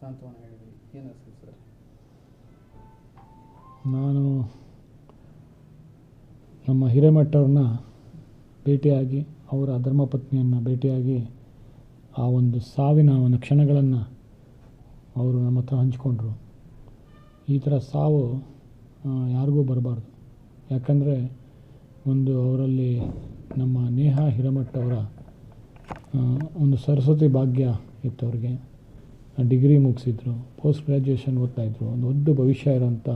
ಸಾಂತ್ವನ ಏನು ಸರ್ ನಾನು ನಮ್ಮ ಹಿರೇಮಠವ್ರನ್ನ ಭೇಟಿಯಾಗಿ, ಅವರ ಧರ್ಮಪತ್ನಿಯನ್ನು ಭೇಟಿಯಾಗಿ ಆ ಒಂದು ಸಾವಿನ ಒಂದು ಕ್ಷಣಗಳನ್ನು ಅವರು ನಮ್ಮ ಹತ್ರ ಹಂಚಿಕೊಂಡ್ರು. ಈ ಥರ ಸಾವು ಯಾರಿಗೂ ಬರಬಾರ್ದು. ಯಾಕಂದರೆ ಒಂದು ಅವರಲ್ಲಿ ನಮ್ಮ ನೇಹ ಹಿರಮಠ ಅವರ ಒಂದು ಸರಸ್ವತಿ ಭಾಗ್ಯ ಇತ್ತು ಅವ್ರಿಗೆ. ಡಿಗ್ರಿ ಮುಗಿಸಿದ್ರು ಪೋಸ್ಟ್ ಗ್ರ್ಯಾಜುಯೇಷನ್ ಓದ್ತಾಯಿದ್ರು ಒಂದು ದೊಡ್ಡ ಭವಿಷ್ಯ ಇರೋಂಥ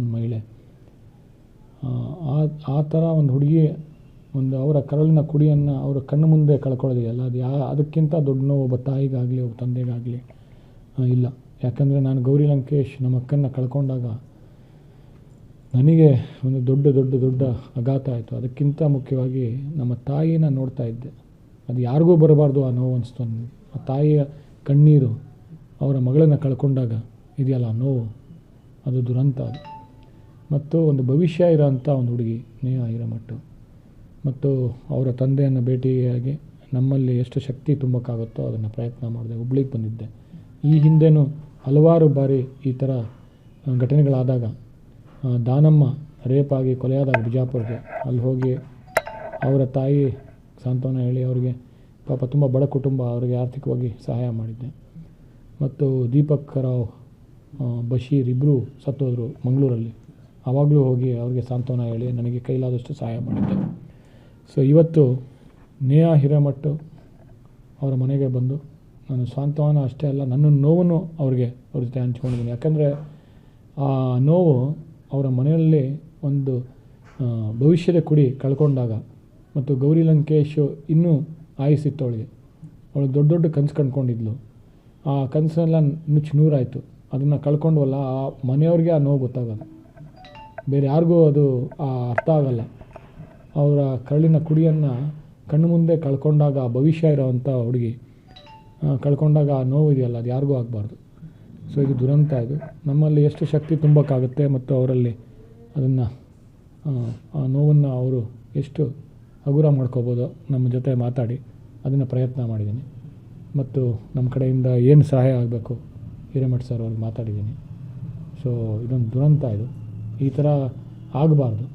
ಒಂದು ಮಹಿಳೆ. ಆ, ಆ ಥರ ಒಂದು ಹುಡುಗಿ ಒಂದು ಅವರ ಕರಳಿನ ಕುಡಿಯನ್ನು ಅವರ ಕಣ್ಣು ಮುಂದೆ ಕಳ್ಕೊಳ್ಳೋದಿಲ್ಲ. ಅದು ಯಾ ಅದಕ್ಕಿಂತ ದೊಡ್ಡ ನೋವು ಒಬ್ಬ ತಾಯಿಗಾಗಲಿ ಒಬ್ಬ ತಂದೆಗಾಗಲಿ ಇಲ್ಲ. ಯಾಕಂದರೆ ನಾನು ಗೌರಿ ಲಂಕೇಶ್ ನಮ್ಮ ಅಕ್ಕನ್ನ ಕಳ್ಕೊಂಡಾಗ ನನಗೆ ಒಂದು ದೊಡ್ಡ ದೊಡ್ಡ ದೊಡ್ಡ ಆಘಾತ ಆಯಿತು. ಅದಕ್ಕಿಂತ ಮುಖ್ಯವಾಗಿ ನಮ್ಮ ತಾಯಿನ ನೋಡ್ತಾ ಇದ್ದೆ. ಅದು ಯಾರಿಗೂ ಬರಬಾರ್ದು ಆ ನೋವು ಅನಿಸ್ತು ಆ ತಾಯಿಯ ಕಣ್ಣೀರು ಅವರ ಮಗಳನ್ನು ಕಳ್ಕೊಂಡಾಗ ಇದೆಯಲ್ಲ ನೋವು? ಅದು ದುರಂತ ಅದು. ಮತ್ತು ಒಂದು ಭವಿಷ್ಯ ಇರೋಂಥ ಒಂದು ಹುಡುಗಿ ನೇಹ ಹಿರೇಮಠು. ಮತ್ತು ಅವರ ತಂದೆಯನ್ನು ಭೇಟಿಯಾಗಿ ನಮ್ಮಲ್ಲಿ ಎಷ್ಟು ಶಕ್ತಿ ತುಂಬಕ್ಕಾಗುತ್ತೋ ಅದನ್ನು ಪ್ರಯತ್ನ ಮಾಡಿದೆ, ಹುಬ್ಳಿಗೆ ಬಂದಿದ್ದೆ. ಈ ಹಿಂದೆನೂ ಹಲವಾರು ಬಾರಿ ಈ ಥರ ಘಟನೆಗಳಾದಾಗ ದಾನಮ್ಮ ರೇಪಾಗಿ ಕೊಲೆಯಾದಾಗ ಬಿಜಾಪುರಕ್ಕೆ, ಅಲ್ಲಿ ಹೋಗಿ ಅವರ ತಾಯಿ ಸಾಂತ್ವನ ಹೇಳಿ ಅವರಿಗೆ ಪಾಪ ತುಂಬ ಬಡ ಕುಟುಂಬ, ಅವರಿಗೆ ಆರ್ಥಿಕವಾಗಿ ಸಹಾಯ ಮಾಡಿದ್ದೆ. ಮತ್ತು ದೀಪಕ್ ರಾವ್ ಬಶೀರ್ ಇಬ್ಬರು ಸತ್ತೋದರು ಮಂಗಳೂರಲ್ಲಿ. ಆವಾಗಲೂ ಹೋಗಿ ಅವ್ರಿಗೆ ಸಾಂತ್ವನ ಹೇಳಿ ನನಗೆ ಕೈಲಾದಷ್ಟು ಸಹಾಯ ಮಾಡಿದ್ದೆ ಸೊ ಇವತ್ತು ನೇಹಾ ಹಿರೇಮಠ್ ಅವರ ಮನೆಗೆ ಬಂದು ನಾನು ಸಾಂತ್ವನ ಅಷ್ಟೇ ಅಲ್ಲ, ನನ್ನ ನೋವನ್ನು ಅವ್ರಿಗೆ ಅವ್ರ ಜೊತೆ ಹಂಚ್ಕೊಂಡಿದ್ದೀನಿ. ಯಾಕಂದರೆ ಆ ನೋವು ಅವರ ಮನೆಯಲ್ಲಿ ಒಂದು ಭವಿಷ್ಯದ ಕುಡಿ ಕಳ್ಕೊಂಡಾಗ ಮತ್ತು ಗೌರಿ ಲಂಕೇಶು ಇನ್ನೂ ಆಯಿಸಿತ್ತು ಅವಳಿಗೆ ಅವಳು ದೊಡ್ಡ ದೊಡ್ಡ ಕನಸು ಕಂಡ್ಕೊಂಡಿದ್ಲು ಆ ಕನಸೆಲ್ಲ ನುಚ್ಚು ನೂರಾಯಿತು. ಅದನ್ನು ಕಳ್ಕೊಂಡ್ವಲ್ಲ, ಆ ಮನೆಯವ್ರಿಗೆ ಆ ನೋವು ಗೊತ್ತಾಗಲ್ಲ. ಬೇರೆ ಯಾರಿಗೂ ಅದು, ಆ ಅರ್ಥ ಆಗಲ್ಲ. ಅವರ ಕರಳಿನ ಕುಡಿಯನ್ನು ಕಣ್ಣು ಮುಂದೆ ಕಳ್ಕೊಂಡಾಗ ಭವಿಷ್ಯ ಇರೋವಂಥ ಹುಡುಗಿ ಕಳ್ಕೊಂಡಾಗ ಆ ನೋವು ಇದೆಯಲ್ಲ, ಅದು ಯಾರಿಗೂ ಆಗಬಾರ್ದು. ಸೊ ಇದು ದುರಂತ ಇದು. ನಮ್ಮಲ್ಲಿ ಎಷ್ಟು ಶಕ್ತಿ ತುಂಬಕ್ಕಾಗುತ್ತೆ ಮತ್ತು ಅವರಲ್ಲಿ ಅದನ್ನು ಆ ನೋವನ್ನು ಅವರು ಎಷ್ಟು ಹಗುರ ಮಾಡ್ಕೋಬೋದು ನಮ್ಮ ಜೊತೆ ಮಾತಾಡಿ, ಅದನ್ನು ಪ್ರಯತ್ನ ಮಾಡಿದ್ದೀನಿ. ಮತ್ತು ನಮ್ಮ ಕಡೆಯಿಂದ ಏನು ಸಹಾಯ ಆಗಬೇಕು? ಹಿರೇಮಠ ಸರ್ ಅವ್ರಿಗೆ ಮಾತಾಡಿದ್ದೀನಿ. ಸೊ ಇದೊಂದು ದುರಂತ ಇದು. ಈ ಥರ ಆಗಬಾರ್ದು.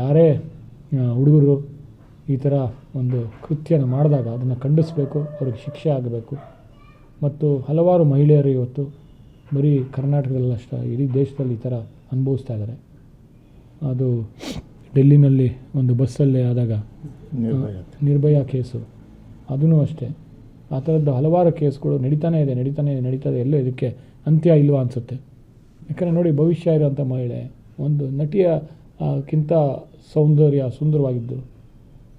ಯಾರೇ ಹುಡುಗರು ಈ ಥರ ಒಂದು ಕೃತ್ಯನ ಮಾಡಿದಾಗ ಅದನ್ನು ಖಂಡಿಸಬೇಕು ಅವ್ರಿಗೆ ಶಿಕ್ಷೆ ಆಗಬೇಕು. ಮತ್ತು ಹಲವಾರು ಮಹಿಳೆಯರು ಇವತ್ತು ಬರೀ ಕರ್ನಾಟಕದಲ್ಲಷ್ಟ ಇಡೀ ದೇಶದಲ್ಲಿ ಈ ಥರ ಅನುಭವಿಸ್ತಾ ಇದ್ದಾರೆ. ಅದು ಡೆಲ್ಲಿನಲ್ಲಿ ಒಂದು ಬಸ್ಸಲ್ಲೇ ಆದಾಗ ನಿರ್ಭಯ ನಿರ್ಭಯ ಕೇಸು ಅದೂ ಅಷ್ಟೇ. ಆ ಥರದ್ದು ಹಲವಾರು ಕೇಸ್ಗಳು ನಡೀತಾನೆ ಇದೆ ನಡೀತಾನೆ ಇದೆ ನಡೀತದೆ ಎಲ್ಲೋ ಇದಕ್ಕೆ ಅಂತ್ಯ ಇಲ್ವಾ ಅನಿಸುತ್ತೆ. ಯಾಕಂದರೆ ನೋಡಿ ಭವಿಷ್ಯ ಇರೋಂಥ ಮಹಿಳೆ ಒಂದು ನಟಿಯ ಆ, ಕ್ಕಿಂತ ಸೌಂದರ್ಯ ಸುಂದರವಾಗಿದ್ದು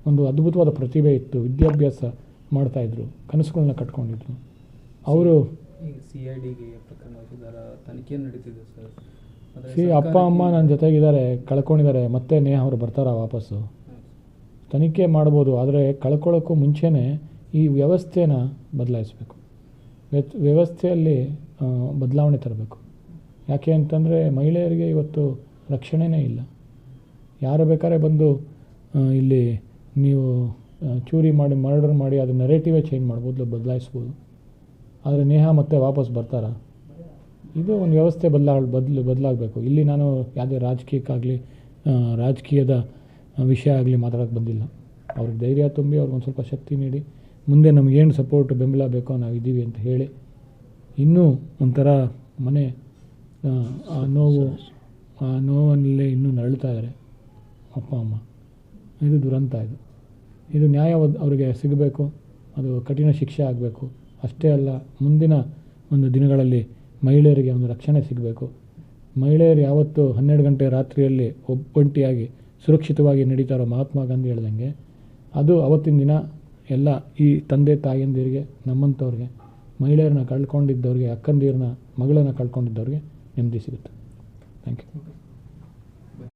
ಒಂದು ಅದ್ಭುತವಾದ ಪ್ರತಿಭೆ ಇತ್ತು ವಿದ್ಯಾಭ್ಯಾಸ ಮಾಡ್ತಾಯಿದ್ರು ಕನಸುಗಳನ್ನ ಕಟ್ಕೊಂಡಿದ್ರು. ಅವರು ಸಿ ಐ ಡಿಗೆ ಪ್ರಕರಣ ವಶೀದಾರ ತನಿಖೆ ನಡೀತಿದೆ ಸರ್. ಸಿ ಅಪ್ಪ ಅಮ್ಮ ನನ್ನ ಜೊತೆಗಿದ್ದಾರೆ ಕಳ್ಕೊಂಡಿದ್ದಾರೆ ಮತ್ತೆ ನೇಹ ಅವರು ಬರ್ತಾರಾ ವಾಪಸ್ಸು? ತನಿಖೆ ಮಾಡ್ಬೋದು ಆದರೆ ಕಳ್ಕೊಳ್ಳೋಕ್ಕೂ ಮುಂಚೆನೇ ಈ ವ್ಯವಸ್ಥೆನ ಬದಲಾಯಿಸಬೇಕು. ವ್ಯವಸ್ಥೆಯಲ್ಲಿ ಬದಲಾವಣೆ ತರಬೇಕು. ಯಾಕೆ ಅಂತಂದರೆ ಮಹಿಳೆಯರಿಗೆ ಇವತ್ತು ರಕ್ಷಣೆನೇ ಇಲ್ಲ. ಯಾರು ಬೇಕಾದ್ರೆ ಬಂದು ಇಲ್ಲಿ ನೀವು ಚೂರಿ ಮಾಡಿ ಮರ್ಡರ್ ಮಾಡಿ ಅದು ನೆರೇಟಿವೇ ಚೇಂಜ್ ಮಾಡ್ಬೋದು ಬದಲಾಯಿಸ್ಬೋದು. ಆದರೆ ನೇಹ ಮತ್ತೆ ವಾಪಸ್ ಬರ್ತಾರಾ? ಇದು ಒಂದು ವ್ಯವಸ್ಥೆ ಬದಲಾ ಬದಲು, ಬದಲಾಗಬೇಕು. ಇಲ್ಲಿ ನಾನು ಯಾವುದೇ ರಾಜಕೀಯಕ್ಕಾಗಲಿ ರಾಜಕೀಯದ ವಿಷಯ ಆಗಲಿ ಮಾತಾಡೋಕ್ಕೆ ಬಂದಿಲ್ಲ. ಅವ್ರಿಗೆ ಧೈರ್ಯ ತುಂಬಿ ಅವ್ರಿಗೆ ಒಂದು ಸ್ವಲ್ಪ ಶಕ್ತಿ ನೀಡಿ. ಮುಂದೆ ನಮಗೇನು ಸಪೋರ್ಟ್ ಬೆಂಬಲ ಬೇಕೋ ನಾವು ಇದ್ದೀವಿ ಅಂತ ಹೇಳಿ ಇನ್ನೂ ಒಂಥರ ಮನೆ ಆ, ನೋವು ಆ ನೋವಲ್ಲೇ ಇನ್ನೂ ನರಳ್ತಾ ಇದ್ದಾರೆ ಅಪ್ಪ ಅಮ್ಮ. ಇದು ದುರಂತ ಇದು. ಇದು ನ್ಯಾಯ ಅವರಿಗೆ ಸಿಗಬೇಕು ಅದು ಕಠಿಣ ಶಿಕ್ಷೆ ಆಗಬೇಕು. ಅಷ್ಟೇ ಅಲ್ಲ ಮುಂದಿನ ಒಂದು ದಿನಗಳಲ್ಲಿ ಮಹಿಳೆಯರಿಗೆ ಒಂದು ರಕ್ಷಣೆ ಸಿಗಬೇಕು. ಮಹಿಳೆಯರು ಯಾವತ್ತು ಹನ್ನೆರಡು ಗಂಟೆ ರಾತ್ರಿಯಲ್ಲಿ ಒಬ್ಬಂಟಿಯಾಗಿ ಸುರಕ್ಷಿತವಾಗಿ ನಡೀತಾರೋ ಮಹಾತ್ಮ ಗಾಂಧಿ ಹೇಳ್ದಂಗೆ ಅದು ಅವತ್ತಿನ ದಿನ ಎಲ್ಲ ಈ ತಂದೆ ತಾಯಿಯಂದಿರಿಗೆ ನಮ್ಮಂಥವ್ರಿಗೆ ಮಹಿಳೆಯರನ್ನ ಕಳ್ಕೊಂಡಿದ್ದವ್ರಿಗೆ ಅಕ್ಕಂದಿರನ್ನ ಮಗಳನ್ನ ಕಳ್ಕೊಂಡಿದ್ದವ್ರಿಗೆ ನೆಮ್ಮದಿ ಸಿಗುತ್ತೆ. Thank you